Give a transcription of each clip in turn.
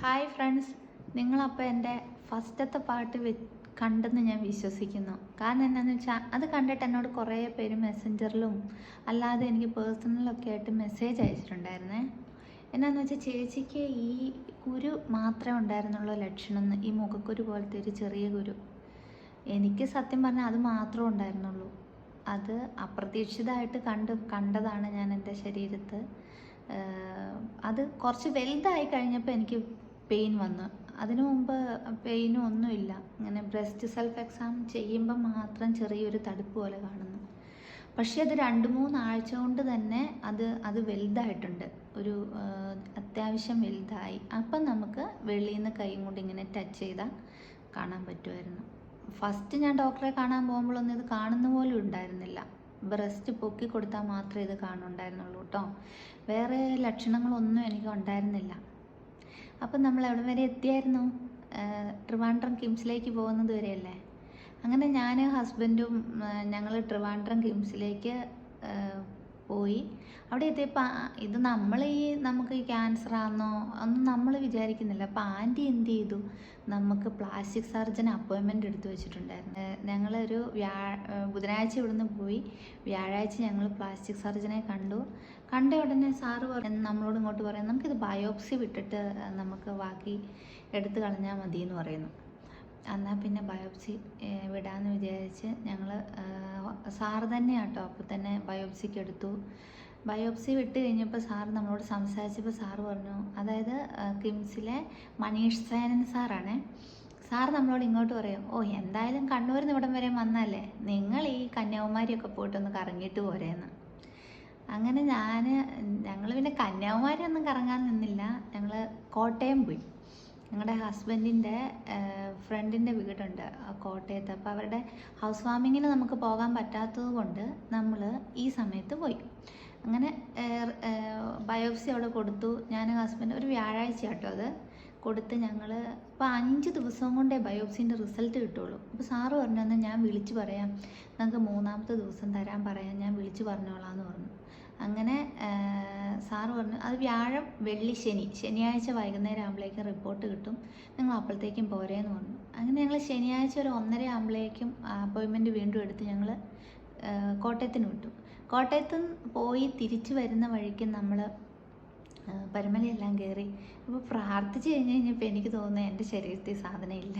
Hi friends നിങ്ങളപ്പോൾ എന്റെ ഫസ്റ്റത്തെ പാട്ട് വെ കണ്ടെന്ന് ഞാൻ വിശ്വസിക്കുന്നു. കാരണം എന്താണെന്ന് വെച്ചാൽ അത് കണ്ടിട്ട് എന്നോട് കുറേ പേര് മെസ്സഞ്ചറിലും അല്ലാതെ എനിക്ക് പേഴ്സണലൊക്കെ ആയിട്ട് മെസ്സേജ് അയച്ചിട്ടുണ്ടായിരുന്നേ. എന്നാന്ന് വെച്ചാൽ ചേച്ചിക്ക് ഈ കുരു മാത്രമേ ഉണ്ടായിരുന്നുള്ളൂ ലക്ഷണം ഈ മുഖക്കുരു പോലത്തെ ഒരു ചെറിയ കുരു. എനിക്ക് സത്യം പറഞ്ഞാൽ അത് മാത്രമേ ഉണ്ടായിരുന്നുള്ളൂ. അത് അപ്രതീക്ഷിതമായിട്ട് കണ്ട് കണ്ടതാണ് ഞാൻ എന്റെ ശരീരത്ത്. അത് കുറച്ച് വലുതായി കഴിഞ്ഞപ്പോൾ എനിക്ക് പെയിൻ വന്നു. അതിനു മുമ്പ് പെയിനും ഒന്നുമില്ല ഇങ്ങനെ ബ്രസ്റ്റ് സെൽഫ് എക്സാം ചെയ്യുമ്പോൾ മാത്രം ചെറിയൊരു തടുപ്പ് പോലെ കാണുന്നു. പക്ഷേ അത് രണ്ട് മൂന്നാഴ്ച കൊണ്ട് തന്നെ അത് അത് വലുതായിട്ടുണ്ട്. ഒരു അത്യാവശ്യം വലുതായി. അപ്പം നമുക്ക് വെളിയിൽ നിന്ന് കൈയും കൊണ്ട് ഇങ്ങനെ ടച്ച് ചെയ്താൽ കാണാൻ പറ്റുമായിരുന്നു. ഫസ്റ്റ് ഞാൻ ഡോക്ടറെ കാണാൻ പോകുമ്പോഴൊന്നും ഇത് കാണുന്ന പോലും ഉണ്ടായിരുന്നില്ല. ബ്രസ്റ്റ് പൊക്കി കൊടുത്താൽ മാത്രമേ ഇത് കാണുന്നുണ്ടായിരുന്നുള്ളൂ കേട്ടോ. വേറെ ലക്ഷണങ്ങളൊന്നും എനിക്ക് ഉണ്ടായിരുന്നില്ല. അപ്പം നമ്മൾ എവിടെ വരെ എത്തിയായിരുന്നു? ട്രിവാൻഡ്രം കിംസിലേക്ക് പോകുന്നത് വരെയല്ലേ? അങ്ങനെ ഞാൻ ഹസ്ബൻഡും ഞങ്ങൾ ട്രിവാൻഡ്രം കിംസിലേക്ക് പോയി. അവിടെ എത്തിയപ്പോൾ ഇത് നമ്മൾ ഈ നമുക്ക് ക്യാൻസർ ആണെന്നോ ഒന്നും നമ്മൾ വിചാരിക്കുന്നില്ല. അപ്പോൾ ആന്റി എന്ത് ചെയ്തു? നമുക്ക് പ്ലാസ്റ്റിക് സർജൻ അപ്പോയിൻമെന്റ് എടുത്തു വെച്ചിട്ടുണ്ടായിരുന്നു. ഞങ്ങളൊരു വ്യാ ബുധനാഴ്ച ഇവിടുന്ന് പോയി. വ്യാഴാഴ്ച ഞങ്ങൾ പ്ലാസ്റ്റിക് സർജനെ കണ്ടു. കണ്ട ഉടനെ സാറ് പറഞ്ഞു നമ്മളോട് ഇങ്ങോട്ട് പറയാം. നമുക്കിത് ബയോപ്സി വിട്ടിട്ട് നമുക്ക് ബാക്കി എടുത്തു കളഞ്ഞാൽ മതി എന്ന് പറയുന്നു. എന്നാൽ പിന്നെ ബയോപ്സി വിടാമെന്ന് വിചാരിച്ച് ഞങ്ങൾ സാറ് തന്നെയാട്ടോ അപ്പോൾ തന്നെ ബയോപ്സിക്ക് എടുത്തു. ബയോപ്സി വിട്ട് കഴിഞ്ഞപ്പോൾ സാറ് നമ്മളോട് സംസാരിച്ചപ്പോൾ സാറ് പറഞ്ഞു അതായത് കിംസിലെ മനീഷ് സേനൻ സാറാണ്. സാർ നമ്മളോട് ഇങ്ങോട്ട് പറയും ഓ എന്തായാലും കണ്ണൂരിൽ നിന്ന് ഇവിടം വരെ വന്നല്ലേ? നിങ്ങൾ ഈ കന്യാകുമാരിയൊക്കെ പോയിട്ടൊന്ന് കറങ്ങിയിട്ട് പോരേന്ന്. അങ്ങനെ ഞാൻ ഞങ്ങൾ പിന്നെ കന്യാകുമാരി ഒന്നും കറങ്ങാൻ നിന്നില്ല. ഞങ്ങൾ കോട്ടയം പോയി. ഞങ്ങളുടെ ഹസ്ബൻഡിന്റെ ഫ്രണ്ടിന്റെ വീടുണ്ട് കോട്ടയത്ത്. അപ്പോൾ അവരുടെ ഹൗസ് വാമിങ്ങിന് നമുക്ക് പോകാൻ പറ്റാത്തത് കൊണ്ട് നമ്മൾ ഈ സമയത്ത് പോയി. അങ്ങനെ ബയോപ്സി അവിടെ കൊടുത്തു. ഞാൻ ഹസ്ബൻഡ് ഒരു വ്യാഴാഴ്ച കേട്ടോ അത് കൊടുത്ത് ഞങ്ങൾ ഇപ്പോൾ അഞ്ച് ദിവസം കൊണ്ടേ ബയോപ്സിന്റെ റിസൾട്ട് കിട്ടുള്ളൂ. അപ്പോൾ സാറ് പറഞ്ഞു എന്നാൽ ഞാൻ വിളിച്ച് പറയാം. നമുക്ക് മൂന്നാമത്തെ ദിവസം തരാൻ പറയാം. ഞാൻ വിളിച്ച് പറഞ്ഞോളാം എന്ന് പറഞ്ഞു. അങ്ങനെ സാറ് പറഞ്ഞു അത് വ്യാഴം വെള്ളി ശനി. ശനിയാഴ്ച വൈകുന്നേരം ആകുമ്പോഴേക്കും റിപ്പോർട്ട് കിട്ടും. നിങ്ങൾ അപ്പോഴത്തേക്കും പോരേന്ന് പറഞ്ഞു. അങ്ങനെ ഞങ്ങൾ ശനിയാഴ്ച ഒരു ഒന്നര ആകുമ്പോഴേക്കും അപ്പോയിൻമെന്റ് വീണ്ടും എടുത്ത് ഞങ്ങൾ കോട്ടയത്തിന് വിട്ടു. കോട്ടയത്ത് പോയി തിരിച്ചു വരുന്ന വഴിക്ക് നമ്മൾ പരമലയെല്ലാം കയറി അപ്പോൾ പ്രാർത്ഥിച്ച് കഴിഞ്ഞ് കഴിഞ്ഞപ്പോൾ എനിക്ക് തോന്നുന്നത് എന്റെ ശരീരത്തിൽ സാധനം ഇല്ല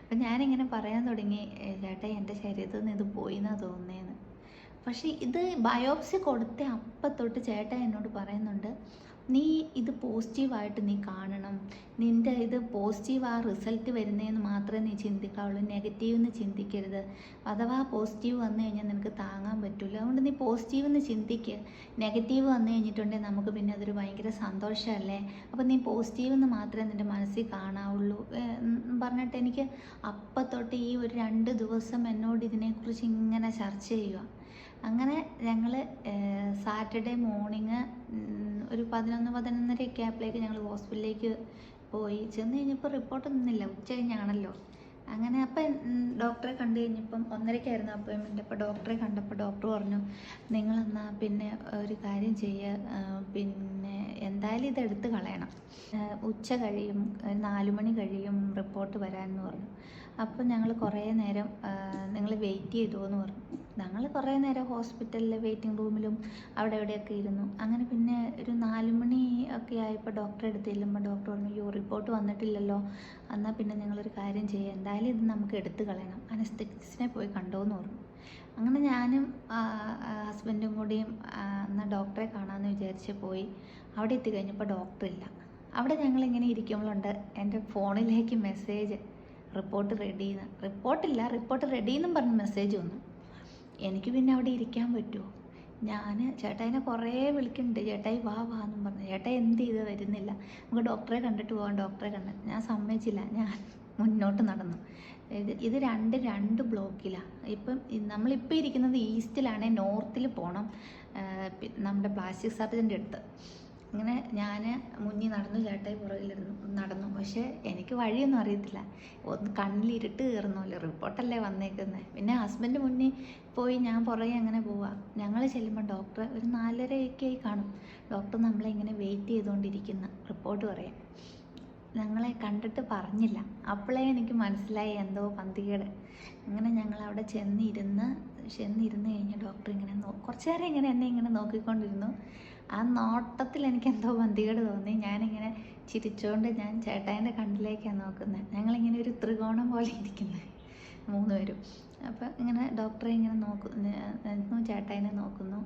അപ്പം ഞാനിങ്ങനെ പറയാൻ തുടങ്ങി "ഏ, ചേട്ടാ എന്റെ ശരീരത്തിൽ നിന്ന് ഇത് പോയി എന്നാണ് തോന്നുന്നതെന്ന് പക്ഷേ ഇത് ബയോപ്സി കൊടുത്ത അപ്പം തൊട്ട് ചേട്ടൻ എന്നോട് പറയുന്നുണ്ട് നീ ഇത് പോസിറ്റീവായിട്ട് നീ കാണണം. നിന്റെ ഇത് പോസിറ്റീവ് ആ റിസൾട്ട് വരുന്നതെന്ന് മാത്രമേ നീ ചിന്തിക്കാവുള്ളൂ. നെഗറ്റീവ് എന്ന് ചിന്തിക്കരുത്. അഥവാ പോസിറ്റീവ് വന്നു കഴിഞ്ഞാൽ നിനക്ക് താങ്ങാൻ പറ്റില്ല അതുകൊണ്ട് നീ പോസിറ്റീവ് എന്ന് ചിന്തിക്കുക നെഗറ്റീവ് വന്നു കഴിഞ്ഞിട്ടുണ്ടെങ്കിൽ നമുക്ക് പിന്നെ അതൊരു ഭയങ്കര സന്തോഷമല്ലേ? അപ്പോൾ നീ പോസിറ്റീവ് എന്ന് മാത്രമേ നിന്റെ മനസ്സിൽ കാണാവുള്ളൂ. പറഞ്ഞിട്ട് എനിക്ക് അപ്പം തൊട്ട് ഈ ഒരു രണ്ട് ദിവസം എന്നോട് ഇതിനെക്കുറിച്ച് ഇങ്ങനെ ചർച്ച ചെയ്യുക അങ്ങനെ ഞങ്ങൾ സാറ്റർഡേ മോർണിംഗ് ഒരു പതിനൊന്ന് പതിനൊന്നരയൊക്കെ ആയപ്പോഴേക്ക് ഞങ്ങൾ ഹോസ്പിറ്റലിലേക്ക് പോയി. ചെന്ന് കഴിഞ്ഞപ്പോൾ റിപ്പോർട്ട് ഒന്നുമില്ല. ഉച്ച കഴിഞ്ഞാണല്ലോ. അങ്ങനെ അപ്പം ഡോക്ടറെ കണ്ടു കഴിഞ്ഞപ്പം ഒന്നരയ്ക്കായിരുന്നു അപ്പോയിൻമെന്റ് അപ്പോൾ ഡോക്ടറെ കണ്ടപ്പോൾ ഡോക്ടർ പറഞ്ഞു നിങ്ങളെന്നാൽ പിന്നെ ഒരു കാര്യം ചെയ്യുക പിന്നെ എന്തായാലും ഇത് എടുത്ത് കളയണം. ഉച്ച കഴിയും നാല് മണി കഴിയും റിപ്പോർട്ട് വരാമെന്ന് പറഞ്ഞു. അപ്പം ഞങ്ങൾ കുറേ നേരം നിങ്ങൾ വെയിറ്റ് ചെയ്തു എന്ന് പറഞ്ഞു. ഞങ്ങൾ കുറേ നേരം ഹോസ്പിറ്റലിലെ വെയിറ്റിംഗ് റൂമിലും അവിടെ എവിടെയൊക്കെ ഇരുന്നു. അങ്ങനെ പിന്നെ ഒരു നാല് മണി ഒക്കെ ആയപ്പോൾ ഡോക്ടറെ അടുത്ത് ചെല്ലുമ്പോൾ ഡോക്ടർ പറഞ്ഞു യോ റിപ്പോർട്ട് വന്നിട്ടില്ലല്ലോ. എന്നാൽ പിന്നെ നിങ്ങളൊരു കാര്യം ചെയ്യുക എന്തായാലും ഇത് നമുക്ക് എടുത്തു കളയണം. അനസ്തെറ്റിസ്റ്റിനെ പോയി കണ്ടോന്ന് പറഞ്ഞു. അങ്ങനെ ഞാനും ഹസ്ബൻഡും കൂടിയും എന്നാൽ ഡോക്ടറെ കാണാമെന്ന് വിചാരിച്ച് പോയി. അവിടെ എത്തി കഴിഞ്ഞപ്പോൾ ഡോക്ടറില്ല അവിടെ ഞങ്ങൾ ഞങ്ങളിങ്ങനെ ഇരിക്കുമ്പോഴുണ്ട് എന്റെ ഫോണിലേക്ക് മെസ്സേജ് റിപ്പോർട്ട് റെഡി റിപ്പോർട്ടില്ല റിപ്പോർട്ട് റെഡി എന്നും പറഞ്ഞ് മെസ്സേജ് വന്നു. എനിക്ക് പിന്നെ അവിടെ ഇരിക്കാൻ പറ്റുമോ ഞാൻ ചേട്ടായിനെ കുറേ വിളിക്കുന്നുണ്ട്. ചേട്ടായി വാ വാ എന്നും പറഞ്ഞു. ചേട്ടായി എന്ത് ചെയ്ത് വരുന്നില്ല നമുക്ക് ഡോക്ടറെ കണ്ടിട്ട് പോകാം ഡോക്ടറെ കണ്ട്. ഞാൻ സമ്മതിച്ചില്ല. ഞാൻ മുന്നോട്ട് നടന്നു. ഇത് ഇത് രണ്ട് രണ്ട് ബ്ലോക്കിലാണ് ഇപ്പം നമ്മളിപ്പോൾ ഇരിക്കുന്നത് ഈസ്റ്റിലാണെങ്കിൽ നോർത്തിൽ പോകണം നമ്മുടെ പ്ലാസ്റ്റിക് സർജന്റെ അടുത്ത്. ഇങ്ങനെ ഞാൻ മുന്നിൽ നടന്നു ചേട്ടായി പുറകിലിരുന്നു. നടന്നു. പക്ഷേ എനിക്ക് വഴിയൊന്നും അറിയത്തില്ല. ഒന്ന് കണ്ണിൽ ഇരുട്ട് കയറുന്നല്ലോ റിപ്പോർട്ടല്ലേ വന്നേക്കുന്നത് പിന്നെ ഹസ്ബൻഡ് മുന്നിൽ പോയി ഞാൻ പുറകെ അങ്ങനെ പോവാം. ഞങ്ങൾ ചെല്ലുമ്പോൾ ഡോക്ടർ ഒരു നാലരയൊക്കെ ആയി കാണും. ഡോക്ടർ നമ്മളെ ഇങ്ങനെ വെയിറ്റ് ചെയ്തുകൊണ്ടിരിക്കുന്ന റിപ്പോർട്ട് പറയാം ഞങ്ങളെ കണ്ടിട്ട് പറഞ്ഞില്ല. അപ്പോഴേ എനിക്ക് മനസ്സിലായി എന്തോ പന്തികേട്. അങ്ങനെ ഞങ്ങൾ അവിടെ ചെന്നിരുന്ന് ചെന്നിരുന്ന് കഴിഞ്ഞ് ഡോക്ടർ ഇങ്ങനെ കുറച്ച് നേരം ഇങ്ങനെ എന്നെ ഇങ്ങനെ നോക്കിക്കൊണ്ടിരുന്നു. ആ നോട്ടത്തിൽ എനിക്ക് എന്തോ പന്തികേട് തോന്നി. ഞാനിങ്ങനെ ചിരിച്ചുകൊണ്ട് ഞാൻ ചേട്ടായിന്റെ കണ്ണിലേക്കാണ് നോക്കുന്നത് ഞങ്ങളിങ്ങനെ ഒരു ത്രികോണം പോലെ ഇരിക്കുന്നത് മൂന്ന് പേരും അപ്പോൾ ഇങ്ങനെ ഡോക്ടറെ ഇങ്ങനെ നോക്കുന്നു ചേട്ടായിനെ നോക്കുന്നു.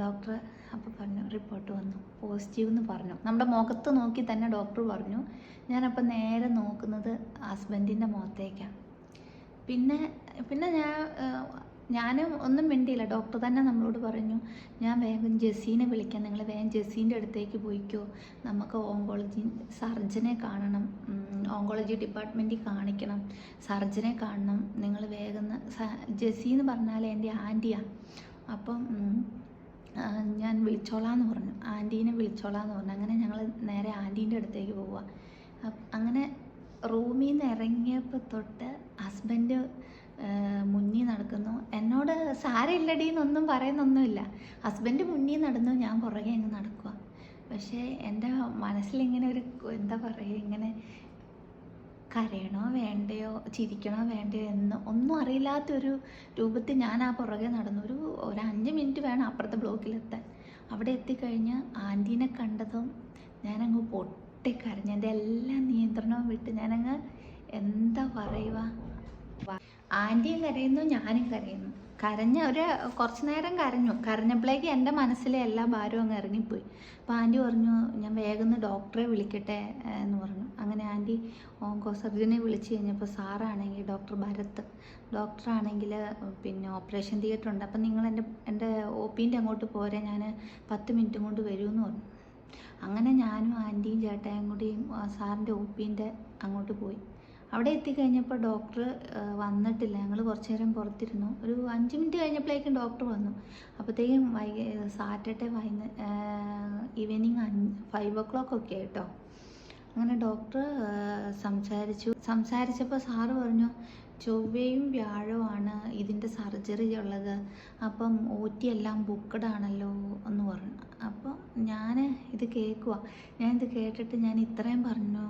ഡോക്ടർ അപ്പോൾ പറഞ്ഞു റിപ്പോർട്ട് വന്നു. പോസിറ്റീവ് എന്ന് പറഞ്ഞു. നമ്മുടെ മുഖത്ത് നോക്കി തന്നെ ഡോക്ടർ പറഞ്ഞു ഞാനപ്പോൾ നേരെ നോക്കുന്നത് ഹസ്ബൻഡിന്റെ മുഖത്തേക്കാണ് പിന്നെ പിന്നെ ഞാൻ ഞാനും ഒന്നും മിണ്ടിയില്ല. ഡോക്ടർ തന്നെ നമ്മളോട് പറഞ്ഞു ഞാൻ വേഗം ജെസീനെ വിളിക്കാം. നിങ്ങൾ വേഗം ജെസീന്റെ അടുത്തേക്ക് പോയിക്കോ. നമുക്ക് ഓങ്കോളജി സർജനെ കാണണം. ഓങ്കോളജി ഡിപ്പാർട്ട്മെന്റിൽ കാണിക്കണം. സർജനെ കാണണം. നിങ്ങൾ വേഗം ജെസി എന്ന് പറഞ്ഞാൽ എന്റെ ആന്റിയാണ് അപ്പം ഞാൻ വിളിച്ചോളാം എന്ന് പറഞ്ഞു. ആന്റീനെ വിളിച്ചോളാന്ന് പറഞ്ഞു. അങ്ങനെ ഞങ്ങൾ നേരെ ആന്റീന്റെ അടുത്തേക്ക് പോവുക അങ്ങനെ റൂമിൽ നിന്ന് ഇറങ്ങിയപ്പോൾ തൊട്ട് ഹസ്ബൻഡ് മുന്നിൽ നടക്കുന്നു. എന്നോട് സാരമില്ലടി എന്നൊന്നും പറയുന്നൊന്നുമില്ല. ഹസ്ബൻഡ് മുന്നിൽ നടന്നു ഞാൻ പുറകെ അങ്ങ് നടക്കുക പക്ഷേ എന്റെ മനസ്സിലിങ്ങനെ ഒരു എന്താ പറയുക ഇങ്ങനെ കരയണോ വേണ്ടയോ ചിരിക്കണോ വേണ്ടയോ എന്ന് ഒന്നും അറിയില്ലാത്തൊരു രൂപത്തിൽ ഞാൻ ആ പുറകെ നടന്നു. ഒരു ഒരു അഞ്ച് മിനിറ്റ് വേണം അപ്പുറത്തെ ബ്ലോക്കിലെത്താൻ. അവിടെ എത്തിക്കഴിഞ്ഞ് ആന്റീനെ കണ്ടതും ഞാനങ്ങ് പൊട്ടിക്കരഞ്ഞു. എന്റെ എല്ലാ നിയന്ത്രണവും വിട്ട് ഞാനങ്ങ് എന്താ പറയുക? ആന്റിയും കരയുന്നു ഞാനും കരയുന്നു. കരഞ്ഞ ഒരു കുറച്ച് നേരം കരഞ്ഞു. കരഞ്ഞപ്പോഴേക്ക് എന്റെ മനസ്സിലെ എല്ലാ ഭാരവും അങ്ങ് ഇറങ്ങിപ്പോയി. അപ്പോൾ ആന്റി പറഞ്ഞു ഞാൻ വേഗം ഡോക്ടറെ വിളിക്കട്ടെ എന്ന് പറഞ്ഞു. അങ്ങനെ ആന്റി ഓങ്കോ സർജനെ വിളിച്ച് കഴിഞ്ഞപ്പോൾ സാറാണെങ്കിൽ ഡോക്ടർ ഭരത് ഡോക്ടറാണെങ്കിൽ പിന്നെ ഓപ്പറേഷൻ തിയേറ്റർ ഉണ്ട്. അപ്പം നിങ്ങൾ എന്റെ എന്റെ ഒ പിന്റെ അങ്ങോട്ട് പോരെ ഞാൻ പത്ത് മിനിറ്റും കൊണ്ട് വരുമെന്ന് പറഞ്ഞു. അങ്ങനെ ഞാനും ആന്റിയും ചേട്ടായും കൂടി സാറിന്റെ ഒ പിന്റെ അങ്ങോട്ട് പോയി. അവിടെ എത്തിക്കഴിഞ്ഞപ്പോൾ ഡോക്ടർ വന്നിട്ടില്ല. ഞങ്ങൾ കുറച്ച് നേരം പുറത്തിരുന്നു. ഒരു അഞ്ച് മിനിറ്റ് കഴിഞ്ഞപ്പോഴേക്കും ഡോക്ടർ വന്നു. അപ്പോഴത്തേക്കും വൈകി സാറ്റർഡേ വൈകുന്നേരം ഈവനിങ് അഞ്ച് ഫൈവ് ഒ ക്ലോക്ക് ഒക്കെ ആയിട്ടോ അങ്ങനെ ഡോക്ടർ സംസാരിച്ചു. സംസാരിച്ചപ്പോൾ സാറ് പറഞ്ഞു ചൊവ്വയും വ്യാഴവുമാണ് ഇതിന്റെ സർജറി ഉള്ളത്. അപ്പം ഒ ടി എല്ലാം ബുക്ക്ഡ് ആണല്ലോ എന്ന് പറഞ്ഞു. അപ്പം ഞാൻ ഇത് കേൾക്കുക ഞാൻ ഇത് കേട്ടിട്ട് ഞാൻ ഇത്രയും പറഞ്ഞു.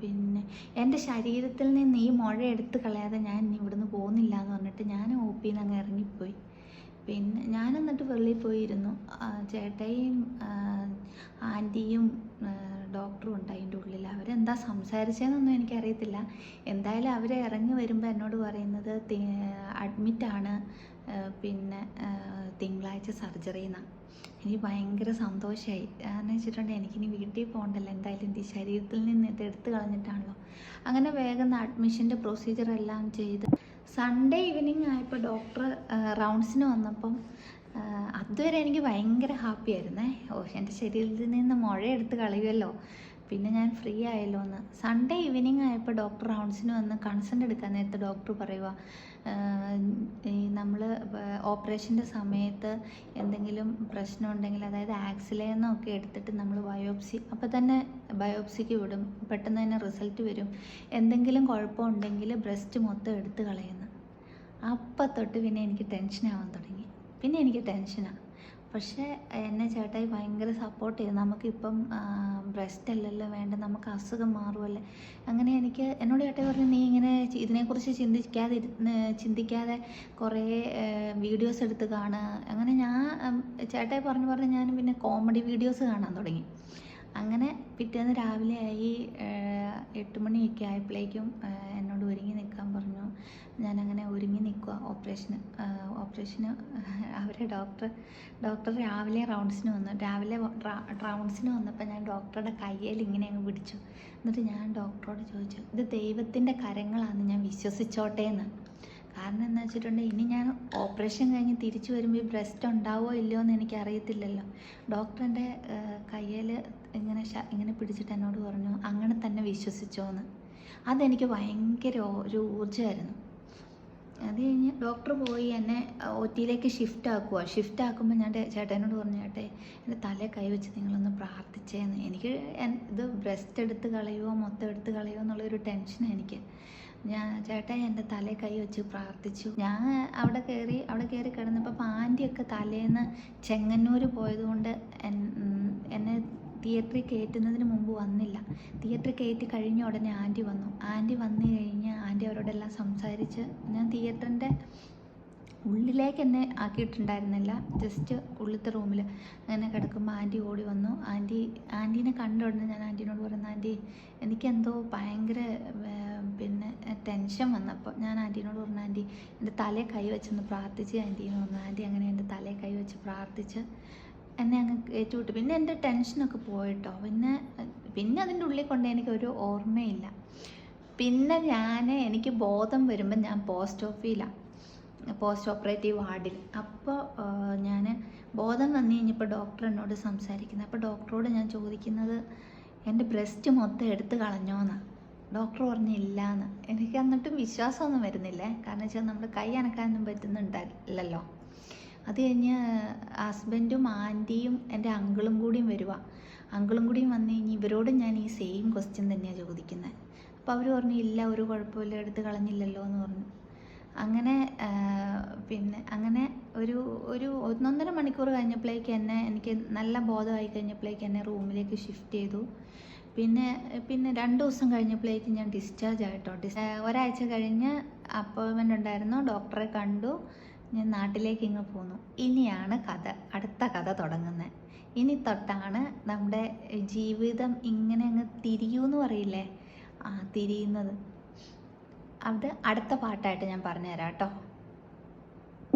പിന്നെ എന്റെ ശരീരത്തിൽ നിന്ന് ഈ മുഴ എടുത്ത് കളയാതെ ഞാൻ ഇവിടുന്ന് പോകുന്നില്ല എന്ന് പറഞ്ഞിട്ട് ഞാൻ ഒ പിന്ന് അങ്ങ് ഇറങ്ങിപ്പോയി. പിന്നെ ഞാൻ എന്നിട്ട് വെളിയിൽ പോയിരുന്നു. ചേട്ടയും ആന്റിയും ഡോക്ടറും ഉണ്ട്. അതിന്റെ ഉള്ളിൽ അവരെന്താ സംസാരിച്ചതെന്നൊന്നും എനിക്കറിയത്തില്ല. എന്തായാലും അവർ ഇറങ്ങി വരുമ്പോൾ എന്നോട് പറയുന്നത് അഡ്മിറ്റാണ് പിന്നെ തിങ്കളാഴ്ച സർജറി എന്നാണ് എനിക്ക് ഭയങ്കര സന്തോഷമായി കാരണം വെച്ചിട്ടുണ്ടെങ്കിൽ എനിക്കിനി വീട്ടിൽ പോകണ്ടല്ലോ എന്തായാലും എന്റെ ശരീരത്തിൽ നിന്ന് ഇത് എടുത്തു കളഞ്ഞിട്ടാണല്ലോ. അങ്ങനെ വേഗം അഡ്മിഷന്റെ പ്രൊസീജിയർ എല്ലാം ചെയ്ത്. സൺഡേ ഈവനിങ് ആയപ്പോൾ ഡോക്ടർ റൗണ്ട്സിന് വന്നപ്പം അതുവരെ എനിക്ക് ഭയങ്കര ഹാപ്പി ആയിരുന്നേ. ഓ എന്റെ ശരീരത്തിൽ നിന്ന് മുഴ എടുത്ത് കളയുമല്ലോ പിന്നെ ഞാൻ ഫ്രീ ആയല്ലോ എന്ന്. സൺഡേ ഈവനിങ് ആയപ്പോൾ ഡോക്ടർ റൗണ്ട്സിന് വന്ന് കൺസൾട്ട് എടുക്കാൻ നേരത്തെ ഡോക്ടർ പറയുക നമ്മൾ ഓപ്പറേഷന്റെ സമയത്ത് എന്തെങ്കിലും പ്രശ്നം ഉണ്ടെങ്കിൽ അതായത് ആക്സിലേന്നൊക്കെ എടുത്തിട്ട് നമ്മൾ ബയോപ്സി അപ്പോൾ തന്നെ ബയോപ്സിക്ക് വിടും. പെട്ടെന്ന് തന്നെ റിസൾട്ട് വരും. എന്തെങ്കിലും കുഴപ്പമുണ്ടെങ്കിൽ ബ്രസ്റ്റ് മൊത്തം എടുത്ത് കളയുന്നു. അപ്പം തൊട്ട് പിന്നെ എനിക്ക് ടെൻഷനാവാൻ തുടങ്ങി. പിന്നെ എനിക്ക് ടെൻഷനാണ് പക്ഷേ എന്നെ ചേട്ടായി ഭയങ്കര സപ്പോർട്ട് ചെയ്തു. നമുക്കിപ്പം ബ്രസ്റ്റ് അല്ലല്ലോ വേണ്ട നമുക്ക് അസുഖം മാറുമല്ലേ അങ്ങനെ എനിക്ക് എന്നോട് ചേട്ടായി പറഞ്ഞു നീ ഇങ്ങനെ ഇതിനെക്കുറിച്ച് ചിന്തിക്കാതെ ചിന്തിക്കാതെ കുറേ വീഡിയോസ് എടുത്ത് കാണുക. അങ്ങനെ ഞാൻ ചേട്ടായി പറഞ്ഞു പറഞ്ഞ് ഞാൻ പിന്നെ കോമഡി വീഡിയോസ് കാണാൻ തുടങ്ങി. അങ്ങനെ പിറ്റേന്ന് രാവിലെ ആയി എട്ട് മണിയൊക്കെ ആയപ്പോഴേക്കും എന്നോട് ഒരുങ്ങി നിൽക്കാൻ പറഞ്ഞു. ഞാനങ്ങനെ ഒരുങ്ങി നിൽക്കുക ഓപ്പറേഷന് ഓപ്പറേഷന് അവരെ ഡോക്ടർ ഡോക്ടർ രാവിലെ റൗണ്ട്സിന് വന്നു. രാവിലെ റൗണ്ട്സിന് വന്നപ്പോൾ ഞാൻ ഡോക്ടറുടെ കയ്യിൽ ഇങ്ങനെ അങ്ങ് പിടിച്ചു. എന്നിട്ട് ഞാൻ ഡോക്ടറോട് ചോദിച്ചു ഇത് ദൈവത്തിന്റെ കരങ്ങളാണെന്ന് ഞാൻ വിശ്വസിച്ചോട്ടെ എന്ന് കാരണം എന്താ വെച്ചിട്ടുണ്ടെങ്കിൽ ഇനി ഞാൻ ഓപ്പറേഷൻ കഴിഞ്ഞ് തിരിച്ചു വരുമ്പോൾ ഈ ബ്രസ്റ്റ് ഉണ്ടാവോ ഇല്ലയോ എന്ന് എനിക്ക് അറിയത്തില്ലല്ലോ ഡോക്ടറിന്റെ കയ്യിൽ ഇങ്ങനെ ഇങ്ങനെ പിടിച്ചിട്ട് എന്നോട് പറഞ്ഞു അങ്ങനെ തന്നെ വിശ്വസിച്ചോ എന്ന് അതെനിക്ക് ഭയങ്കര ഒരു ഊർജമായിരുന്നു. അത് കഴിഞ്ഞ് ഡോക്ടർ പോയി എന്നെ ഒ ടിയിലേക്ക് ഷിഫ്റ്റ് ആക്കുക ഷിഫ്റ്റ് ആക്കുമ്പോൾ ഞാൻ ചേട്ടനോട് പറഞ്ഞു ചേട്ടേ എന്റെ തലേ കൈവച്ച് നിങ്ങളൊന്ന് പ്രാർത്ഥിച്ചേന്ന്. എനിക്ക് ഇത് ബ്രസ്റ്റ് എടുത്ത് കളയുമോ മൊത്തം എടുത്ത് കളയുമോ എന്നുള്ളൊരു ടെൻഷൻ എനിക്ക്. ഞാൻ ചേട്ടൻ എന്റെ തലേ കൈ വെച്ച് പ്രാർത്ഥിച്ചു. ഞാൻ അവിടെ കയറി അവിടെ കയറി കിടന്നപ്പോൾ പാന്റിയൊക്കെ തലേന്ന് ചെങ്ങന്നൂർ പോയതുകൊണ്ട് എന്നെ തിയേറ്ററിൽ കയറ്റുന്നതിന് മുമ്പ് വന്നില്ല. തിയേറ്ററിൽ കയറ്റി കഴിഞ്ഞ ഉടനെ ആന്റി വന്നു. ആന്റി വന്നു കഴിഞ്ഞ് ആന്റി അവരോടെല്ലാം സംസാരിച്ച് ഞാൻ തിയേറ്ററിന്റെ ഉള്ളിലേക്ക് എന്നെ ആക്കിയിട്ടുണ്ടായിരുന്നില്ല. ജസ്റ്റ് ഉള്ളിത്തെ റൂമിൽ അങ്ങനെ കിടക്കുമ്പോൾ ആന്റി ഓടി വന്നു. ആന്റി ആന്റീനെ കണ്ട ഉടനെ ഞാൻ ആന്റീനോട് പറയുന്നു ആന്റി എനിക്കെന്തോ ഭയങ്കര പിന്നെ ടെൻഷൻ വന്നപ്പോൾ ഞാൻ ആന്റീനോട് പറഞ്ഞു ആന്റി എന്റെ തലയിൽ കൈ വെച്ചൊന്ന് പ്രാർത്ഥിച്ച് ആന്റീന്ന് പറഞ്ഞു. ആന്റി അങ്ങനെ എന്റെ തലയിൽ കൈ വെച്ച് പ്രാർത്ഥിച്ച് എന്നെ അങ്ങ് ഏറ്റുവിട്ടു പിന്നെ എന്റെ ടെൻഷനൊക്കെ പോയിട്ടോ. പിന്നെ പിന്നെ അതിന്റെ ഉള്ളിൽ കൊണ്ട് എനിക്ക് ഒരു ഓർമ്മയില്ല. പിന്നെ ഞാൻ എനിക്ക് ബോധം വരുമ്പോൾ ഞാൻ പോസ്റ്റ് ഓഫീസിലാണ് പോസ്റ്റ് ഓപ്പറേറ്റീവ് വാർഡിൽ. അപ്പോൾ ഞാൻ ബോധം വന്നു കഴിഞ്ഞപ്പോൾ ഡോക്ടർ എന്നോട് സംസാരിക്കുന്നത് അപ്പോൾ ഡോക്ടറോട് ഞാൻ ചോദിക്കുന്നത് എന്റെ ബ്രസ്റ്റ് മൊത്തം എടുത്ത് കളഞ്ഞോന്നാണ് ഡോക്ടർ പറഞ്ഞില്ല എന്ന് എനിക്ക് എന്നിട്ടും വിശ്വാസമൊന്നും വരുന്നില്ലേ? കാരണം വെച്ചാൽ നമ്മൾ കൈ അനക്കാനൊന്നും പറ്റുന്നുണ്ടല്ലോ. അത് കഴിഞ്ഞ് ഹസ്ബൻഡും ആന്റിയും എന്റെ അങ്കിളും കൂടിയും വരുക അങ്കിളും കൂടിയും വന്നു കഴിഞ്ഞ് ഇവരോടും ഞാൻ ഈ സെയിം ക്വസ്റ്റ്യൻ തന്നെയാണ് ചോദിക്കുന്നത് അപ്പോൾ അവർ പറഞ്ഞു ഇല്ല ഒരു കുഴപ്പമില്ല എടുത്ത് കളഞ്ഞില്ലല്ലോ എന്ന് പറഞ്ഞു. അങ്ങനെ പിന്നെ അങ്ങനെ ഒരു ഒരു ഒന്നൊന്നര മണിക്കൂർ കഴിഞ്ഞപ്പോഴേക്ക് എന്നെ എനിക്ക് നല്ല ബോധമായി കഴിഞ്ഞപ്പോഴേക്ക് എന്നെ റൂമിലേക്ക് ഷിഫ്റ്റ് ചെയ്തു. പിന്നെ പിന്നെ രണ്ട് ദിവസം കഴിഞ്ഞപ്പോഴേക്കും ഞാൻ ഡിസ്ചാർജ് ആയിട്ടോ. ഡിസ് ഒരാഴ്ച കഴിഞ്ഞ് അപ്പോയിൻമെന്റ് ഉണ്ടായിരുന്നു. ഡോക്ടറെ കണ്ടു. ഞാൻ നാട്ടിലേക്ക് ഇങ്ങ് പോന്നു. ഇനിയാണ് കഥ. അടുത്ത കഥ തുടങ്ങുന്നത് ഇനി തൊട്ടാണ് നമ്മുടെ ജീവിതം ഇങ്ങനെ അങ്ങ് തിരിയൂന്ന് പറയില്ലേ? ആ തിരിയുന്നത്. അത് അടുത്ത പാട്ടായിട്ട് ഞാൻ പറഞ്ഞുതരാം കേട്ടോ.